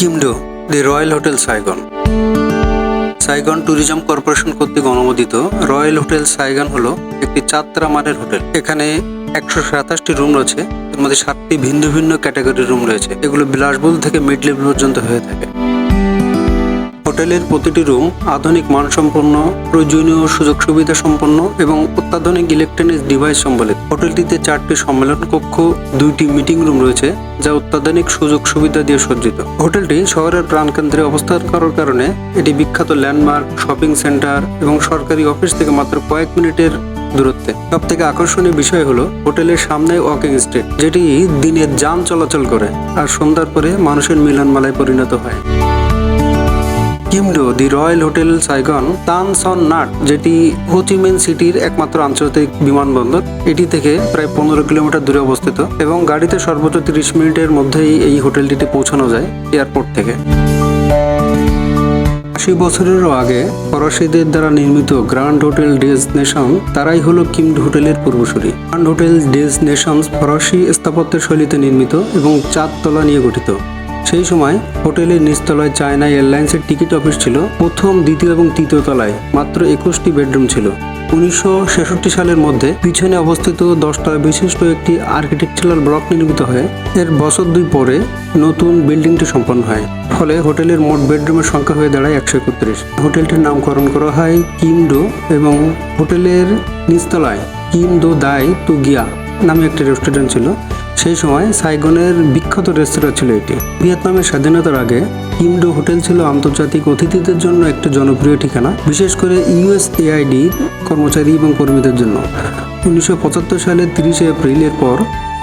Kimdo the royal hotel Saigon Saigon tourism corporation কর্তৃক অনুমোদিত royal hotel Saigon হলো একটি চাত্রা মানের হোটেল। এখানে একশো সাতাশটি রুম রয়েছে, এর মধ্যে সাতটি ভিন্ন ভিন্ন ক্যাটাগরির রুম রয়েছে। এগুলো বিলাসবহুল থেকে মিড লেভেল পর্যন্ত হয়ে থাকে। হোটেলের প্রতিটি রুম আধুনিক মানসম্পন্ন, প্রয়োজনীয় সুযোগ সুবিধা সম্পন্ন এবং অত্যাধুনিক ইলেকট্রনিক্স ডিভাইস সম্বলিত। হোটেলটিতে চারটি সম্মেলন কক্ষ, দুইটি মিটিং রুম রয়েছে, যা অত্যাধুনিক সুযোগ সুবিধা দিয়ে সজ্জিত। হোটেলটি শহরের প্রাণকেন্দ্রে অবস্থান করার কারণে এটি বিখ্যাত ল্যান্ডমার্ক শপিং সেন্টার এবং সরকারি অফিস থেকে মাত্র কয়েক মিনিটের দূরত্বে। সব থেকে আকর্ষণীয় বিষয় হলো হোটেলের সামনে ওয়াকিং স্ট্রিট যেটি দিনে যান চলাচল করে আর সন্ধ্যার পরে মানুষের মিলনমালায় পরিণত হয়। Kimdo, the royal hotel Saigon Tan Son Nhat, যেটি হোচিমিন সিটির একমাত্র আন্তর্জাতিক বিমানবন্দর। এটি থেকে প্রায় পনেরো কিলোমিটার দূরে অবস্থিত এবং গাড়িতে সর্বোচ্চ তিরিশ মিনিটের মধ্যেই এই হোটেলটিতে পৌঁছানো যায় এয়ারপোর্ট থেকে। আশি বছরেরও আগে ফরাসিদের দ্বারা নির্মিত গ্র্যান্ড হোটেল ডেজ নেশন তারাই হলো কিমড হোটেলের পূর্বসূরি। গ্র্যান্ড হোটেল ডেজ নেশনস ফরাসি স্থাপত্যের শৈলীতে নির্মিত এবং চারতলা নিয়ে গঠিত। সেই সময় হোটেলের নিচতলায় চায়না এয়ারলাইন্সের টিকিট অফিস ছিল, প্রথম, দ্বিতীয় এবং তৃতীয় তলায়। মাত্র একুশটি বেডরুম ছিল। উনিশশো ছেষট্টি সালের মধ্যে পিছনে অবস্থিত দশটা বিশিষ্ট একটি আর্কিটেকচারাল ব্লক নির্মিত হয়ে। এর বছর দুই পরে নতুন বিল্ডিংটি সম্পন্ন হয়। ফলে হোটেলের মোট বেডরুমের সংখ্যা হয়ে দাঁড়ায় একশো একত্রিশ। হোটেলটির নামকরণ করা হয় কিমডো এবং হোটেলের নিচতলায় কিমডো দাই তুগিয়া নামে একটি রেস্টুরেন্ট ছিল। সেই সময় সাইগনের বিখ্যাত রেস্তোরাঁ ছিল এটি। ভিয়েতনামের স্বাধীনতার আগে কিমডো হোটেল ছিল আন্তর্জাতিক অতিথিদের জন্য একটি জনপ্রিয় ঠিকানা, বিশেষ করে ইউএসএআইডি কর্মচারী এবং কর্মীদের জন্য। উনিশশো পঁচাত্তর সালের তিরিশে এপ্রিলের পর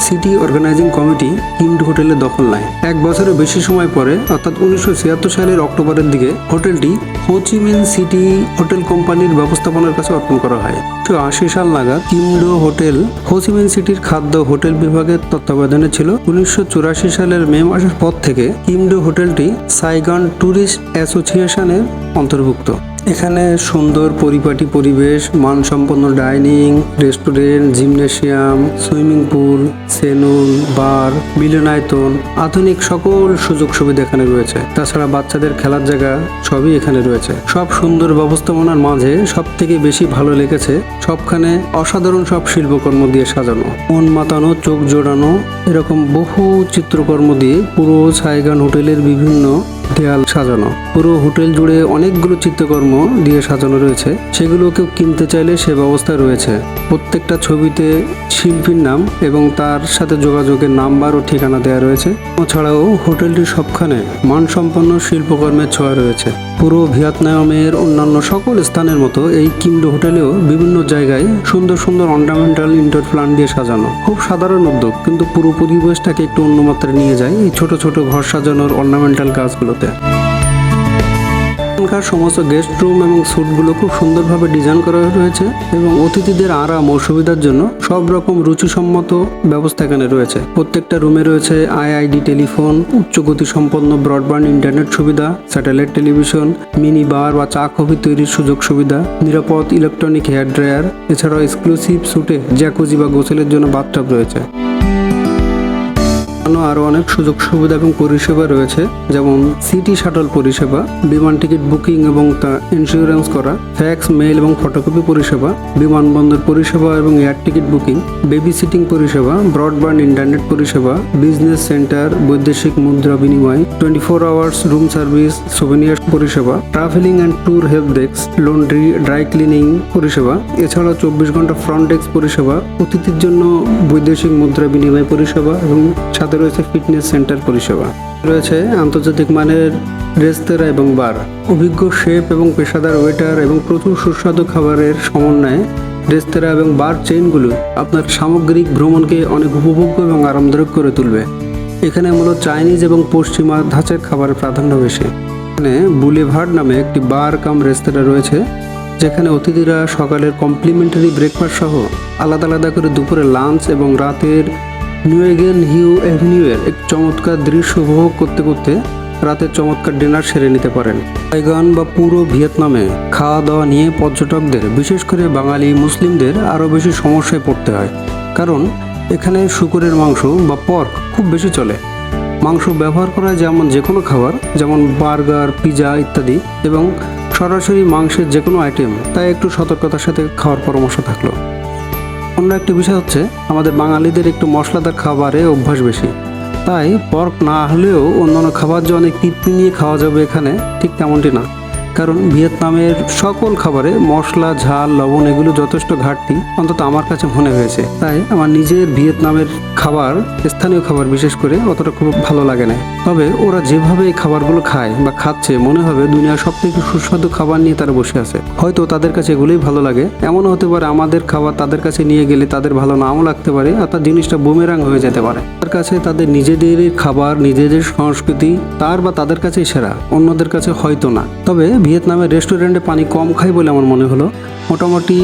সিটি অর্গানাইজিং কমিটি কিমডো হোটেলে দখল নেয়। এক বছরের বেশি সময় পরে, অর্থাৎ উনিশশো ছিয়াত্তর সালের অক্টোবরের দিকে, হোটেলটি হোচিমিন সিটি হোটেল কোম্পানির ব্যবস্থাপনার কাছে অর্পণ করা হয়। উনিশশো আশি সাল নাগাদ কিমডো হোটেল হোচিমিন সিটির খাদ্য হোটেল বিভাগের তত্ত্বাবধানে ছিল। উনিশশো চুরাশি সালের মে মাসের পর থেকে কিমডো হোটেলটি সাইগন ট্যুরিস্ট অ্যাসোসিয়েশনের অন্তর্ভুক্ত। এখানে সুন্দর পরিপাটি পরিবেশ, মানসম্পন্ন dining, restaurant gymnasium swimming pool, salon, bar, মিলনায়তন, আধুনিক সকল সুযোগ সুবিধা এখানে রয়েছে। তাছাড়া বাচ্চাদের খেলার জায়গা সবই এখানে রয়েছে। সব সুন্দর ব্যবস্থাপনার মাঝে সব থেকে বেশি ভালো লেগেছে সবখানে অসাধারণ সব শিল্পকর্ম দিয়ে সাজানো। মন মাতানো, চোখ জোড়ানো, এরকম বহু চিত্রকর্ম দিয়ে পুরো সাইগান হোটেলের বিভিন্ন দেয়াল সাজানো। পুরো হোটেল জুড়ে অনেকগুলো চিত্রকর্ম দিয়ে সাজানো রয়েছে। সেগুলো কেউ কিনতে চাইলে সে ব্যবস্থা রয়েছে। প্রত্যেকটা ছবিতে শিল্পীর নাম এবং তার সাথে যোগাযোগের নাম্বার ও ঠিকানা দেওয়া রয়েছে। এছাড়াও হোটেলটির সবখানে মানসম্পন্ন শিল্পকর্মের ছোঁয়া রয়েছে। পুরো ভিয়েতনামের অন্যান্য সকল স্থানের মতো এই কিমডো হোটেলেও বিভিন্ন জায়গায় সুন্দর সুন্দর অন্ডামেন্টাল ইনডোর প্ল্যান্ট দিয়ে সাজানো। খুব সাধারণ উদ্যোগ, কিন্তু পুরো পরিবেশটাকে একটু অন্য মাত্রায় নিয়ে যায় এই ছোট ছোট ঘর সাজানোর অর্নামেন্টাল গাছগুলোতে এখানকার সমস্ত গেস্ট রুম এবং স্যুটগুলো খুব সুন্দরভাবে ডিজাইন করা রয়েছে এবং অতিথিদের আরাম ও সুবিধার জন্য সব রকম রুচিসম্মত ব্যবস্থা এখানে রয়েছে। প্রত্যেকটা রুমে রয়েছে আইআইডি টেলিফোন উচ্চ গতি সম্পন্ন ব্রডব্যান্ড ইন্টারনেট সুবিধা স্যাটেলাইট টেলিভিশন মিনি বার বা চা কফি তৈরির সুযোগ সুবিধা, নিরাপদ ইলেকট্রনিক হেয়ার ড্রায়ার এছাড়াও এক্সক্লুসিভ স্যুটে জ্যাকুজি বা গোসলের জন্য বাথটাব রয়েছে। অন্যান্য আরও অনেক সুযোগ সুবিধা এবং পরিষেবা রয়েছে, যেমন সিটি শাটল পরিষেবা, বিমান টিকিট বুকিং এবং তা ইন্স্যুরেন্স করা ফ্যাক্স মেইল এবং ফটোকপি পরিষেবা, বিমানবন্দর পরিষেবা এবং air ticket booking baby sitting পরিষেবা ব্রডব্যান্ড ইন্টারনেট পরিষেবা বিজনেস সেন্টার বৈদেশিক মুদ্রা বিনিময় twenty four hours room service souvenir পরিষেবা travelling and tour help desk laundry dry cleaning পরিষেবা, এছাড়াও চব্বিশ ঘণ্টা ফ্রন্ট ডেস্ক পরিষেবা, অতিথির জন্য বৈদেশিক মুদ্রা বিনিময় পরিষেবা এবং সাথে রয়েছে ফিটনেস সেন্টার পরিষেবা। রয়েছে আন্তর্জাতিক মানের রেস্তোরাঁ এবং বার। অভিজ্ঞ শেফ এবং পেশাদার ওয়েটার এবং প্রচুর সুস্বাদু খাবারের সমন্বয়ে রেস্তোরাঁ এবং বার চেইনগুলো আপনার সামগ্রিক ভ্রমণকে অনেক উপভোগ্য এবং আরামদায়ক করে তুলবে। এখানে মূলত চাইনিজ এবং পশ্চিমা ধাঁচের খাবারের প্রাধান্য বেশি। এখানে বুলেভার্ড নামে একটি বার কাম রেস্তোরাঁ রয়েছে, যেখানে অতিথিরা সকালের কমপ্লিমেন্টারি ব্রেকফাস্ট সহ আলাদা আলাদা করে দুপুরে লাঞ্চ এবং রাতের নিউএগেন হিউ অ্যাভিনিউয়ের এক চমৎকার দৃশ্য উপভোগ করতে করতে রাতের চমৎকার ডিনার সেরে নিতে পারেন। তাইগান বা পুরো ভিয়েতনামে খাওয়া দাওয়া নিয়ে পর্যটকদের, বিশেষ করে বাঙালি মুসলিমদের আরও বেশি সমস্যায় পড়তে হয়। কারণ এখানে শুকুরের মাংস বা পর্ক খুব বেশি চলে। মাংস ব্যবহার করা যেমন যে কোনো খাবার, যেমন বার্গার, পিজা ইত্যাদি এবং সরাসরি মাংসের যে কোনো আইটেম, তাই একটু সতর্কতার সাথে খাওয়ার পরামর্শ থাকল। অন্য একটি বিষয় হচ্ছে, আমাদের বাঙালিদের একটু মশলাদার খাবারে অভ্যাস বেশি। তাই পর্ক না হলেও অন্যান্য খাবার যে অনেক তৃপ্তি নিয়ে খাওয়া যাবে এখানে ঠিক তেমনটি না। কারণ ভিয়েতনামের সকল খাবারে মশলা, ঝাল, লবণ এগুলো যথেষ্ট ঘাটতি, অন্তত আমার কাছে মনে হয়েছে। তাই আমার নিজের ভিয়েতনামের খাবার, স্থানীয় খাবার বিশেষ করে অতটা খুব ভালো লাগে না। তবে ওরা যেভাবে এই খাবারগুলো খায় বা খাচ্ছে, মনে হবে দুনিয়ার সব থেকে সুস্বাদু খাবার নিয়ে তারা বসে আছে। হয়তো তাদের কাছে এগুলোই ভালো লাগে। এমনও হতে পারে আমাদের খাবার তাদের কাছে নিয়ে গেলে তাদের ভালো নাও লাগতে পারে অর্থাৎ জিনিসটা বুমেরাং হয়ে যেতে পারে। তার কাছে তাদের নিজেদের খাবার, নিজেদের সংস্কৃতি, তার বা তাদের কাছেই সেরা, অন্যদের কাছে হয়তো না। তবে ভিয়েতনামের রেস্টুরেন্টে পানি কম খাই বলে আমার মনে হলো। মোটামুটি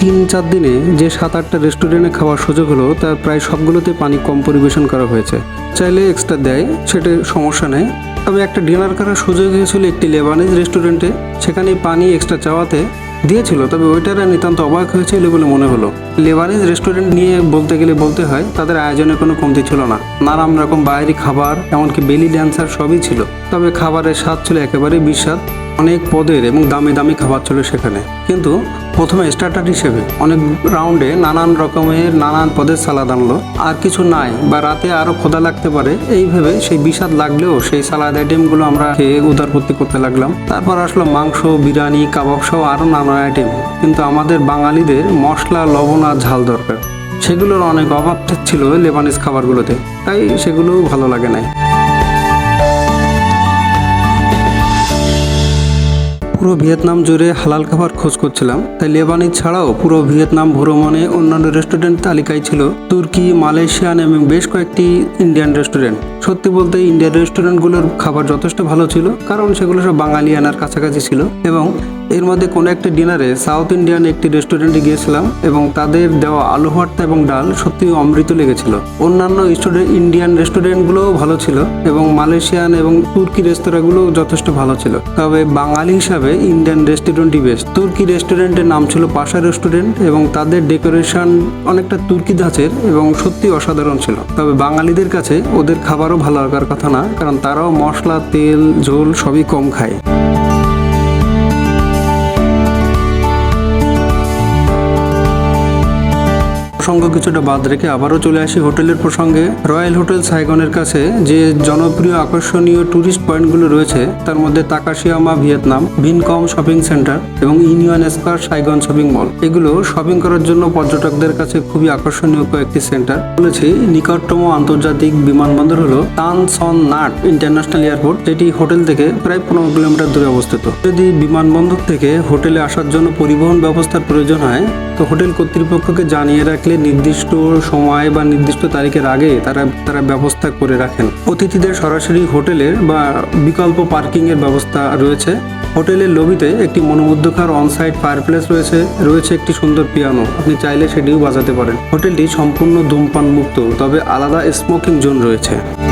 তিন চার দিনে যে সাত আটটা রেস্টুরেন্টে খাওয়ার সুযোগ হলো, তার প্রায় সবগুলোতে পানি কম পরিবেশন করা হয়েছে। চাইলে এক্সট্রা দেয়, সেটা সমস্যা নেই। তবে একটা ডিনার করার সুযোগ হয়েছিল একটি লেবানিজ রেস্টুরেন্টে। সেখানে পানি এক্সট্রা চাওয়াতে দিয়েছিল, তবে ওয়েটাররা নিতান্ত অবাক হয়েছিল বলে মনে হলো। লেবানিজ রেস্টুরেন্ট নিয়ে বলতে গেলে বলতে হয়, তাদের আয়োজনে কোনো কমতি ছিল না। নানান রকম বাইরে খাবার, এমনকি বেলি ড্যান্সার সবই ছিল। তবে খাবারের স্বাদ ছিল একেবারেই বিস্বাদ, অনেক পদের এবং দামি দামি খাবার ছিল সেখানে। কিন্তু প্রথমে স্টার্টার হিসেবে অনেক রাউন্ডে নানান রকমের নানান পদের সালাদ আনলো। আর কিছু নাই, বা রাতে আরও খোদা লাগতে পারে এইভাবে সেই বিষাদ লাগলেও সেই সালাদ আইটেমগুলো আমরা খেয়ে উদারপত্তি করতে লাগলাম। তারপর আসলো মাংস, বিরিয়ানি, কাবাব সহ আরও নানা আইটেম কিন্তু আমাদের বাঙালিদের মশলা, লবণ আর ঝাল দরকার। সেগুলোর অনেক অভাব ছিল লেবানিজ খাবারগুলোতে, তাই সেগুলোও ভালো লাগে নাই। পুরো ভিয়েতনাম জুড়ে হালাল খাবার খোঁজ করছিলাম। তাই লেবানি ছাড়াও পুরো ভিয়েতনাম ভ্রমণে অন্যান্য রেস্টুরেন্ট তালিকায় ছিল তুর্কি, মালয়েশিয়ান এবং বেশ কয়েকটি ইন্ডিয়ান রেস্টুরেন্ট। সত্যি বলতে ইন্ডিয়ান রেস্টুরেন্টগুলোর খাবার যথেষ্ট ভালো ছিল, কারণ সেগুলো সব বাঙালিয়ানার কাছাকাছি ছিল এবং এর মধ্যে কোনো একটি ডিনারে সাউথ ইন্ডিয়ান একটি রেস্টুরেন্টে গিয়েছিলাম এবং তাদের দেওয়া আলু ভর্তা এবং ডাল সত্যি অমৃত লেগেছিল। অন্যান্য স্টুডেন্ট ইন্ডিয়ান রেস্টুরেন্টগুলোও ভালো ছিল এবং মালয়েশিয়ান এবং তুর্কি রেস্তোরাঁগুলোও যথেষ্ট ভালো ছিল। তবে বাঙালি হিসাবে ইন্ডিয়ান রেস্টুরেন্টই বেস্ট তুর্কি রেস্টুরেন্টের নাম ছিল পাশা রেস্টুরেন্ট এবং তাদের ডেকোরেশন অনেকটা তুর্কি ধাঁচের এবং সত্যি অসাধারণ ছিল। তবে বাঙালিদের কাছে ওদের খাবারও ভালো লাগার কথা না, কারণ তারাও মশলা, তেল, ঝোল সবই কম খায়। প্রসঙ্গ কিছুটা বাদ রেখে আবারও চলে আসি হোটেলের প্রসঙ্গে। রয়্যাল হোটেল সাইগনের কাছে যে জনপ্রিয় আকর্ষণীয় ট্যুরিস্ট পয়েন্টগুলো রয়েছে, তার মধ্যে Takashimaya Vietnam, Vincom shopping centre এবং Union Square Saigon shopping mall. এগুলো শপিং করার জন্য পর্যটকদের কাছে খুবই আকর্ষণীয় কয়েকটি সেন্টার। বলেছি নিকটতম আন্তর্জাতিক বিমানবন্দর হলো Tan Son Nhat international airport, যেটি হোটেল থেকে প্রায় পনেরো কিলোমিটার দূরে অবস্থিত। যদি বিমানবন্দর থেকে হোটেলে আসার জন্য পরিবহন ব্যবস্থার প্রয়োজন হয়, তো হোটেল কর্তৃপক্ষকে জানিয়ে রাখলে নির্দিষ্ট সময় বা নির্দিষ্ট তারিখের আগে তারা তারা ব্যবস্থা করে রাখেন। অতিথিদের সরাসরি হোটেলের বা বিকল্প পার্কিং এর ব্যবস্থা রয়েছে। হোটেলের লবিতে একটি মনোমুগ্ধকর অনসাইট ফায়ারপ্লেস রয়েছে রয়েছে একটি সুন্দর পিয়ানো আপনি চাইলে সেটিও বাজাতে পারেন। হোটেলটি সম্পূর্ণ ধূমপান মুক্ত তবে আলাদা স্মোকিং জোন রয়েছে।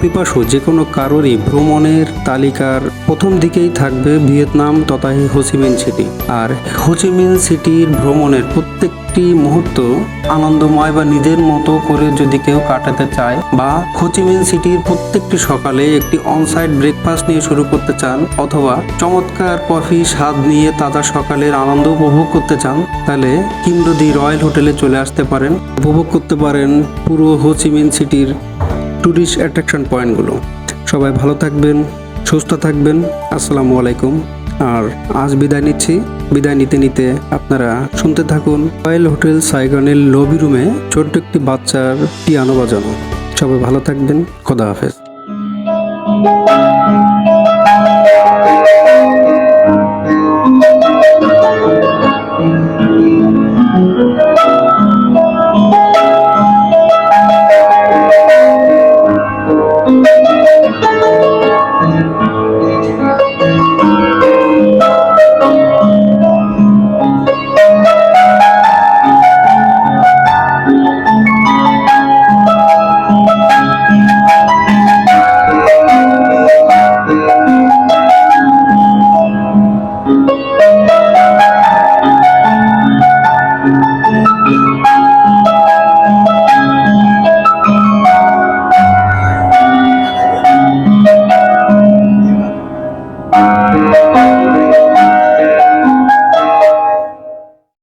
পিপাসু যে কোনো কারোরই ভ্রমণের তালিকার প্রথম দিকেই থাকবে ভিয়েতনাম তথা হোচিমিন সিটি। আর হোচিমিন সিটির ভ্রমণের প্রত্যেকটি মুহূর্ত আনন্দময় বা নিজের মতো করে যদি কেউ কাটাতে চায় বা হোচিমিন সিটির প্রত্যেকটি সকালে একটি অনসাইট ব্রেকফাস্ট নিয়ে শুরু করতে চান অথবা চমৎকার কফি স্বাদ নিয়ে তাজা সকালের আনন্দ উপভোগ করতে চান, তাহলে কিংডদি রয়্যাল হোটেলে চলে আসতে পারেন। উপভোগ করতে পারেন পুরো হোচিমিন সিটির ট্যুরিস্ট অ্যাট্রাকশন পয়েন্টগুলো। সবাই ভালো থাকবেন, সুস্থ থাকবেন, আসসালামু আলাইকুম। আর আজ বিদায় নিচ্ছি। বিদায় নিতে নিতে আপনারা শুনতে থাকুন রয়্যাল হোটেল সাইগনের লবি রুমে ছোট্ট একটি বাচ্চার পিয়ানো বাজানো। সবাই ভালো থাকবেন, খোদা হাফেজ।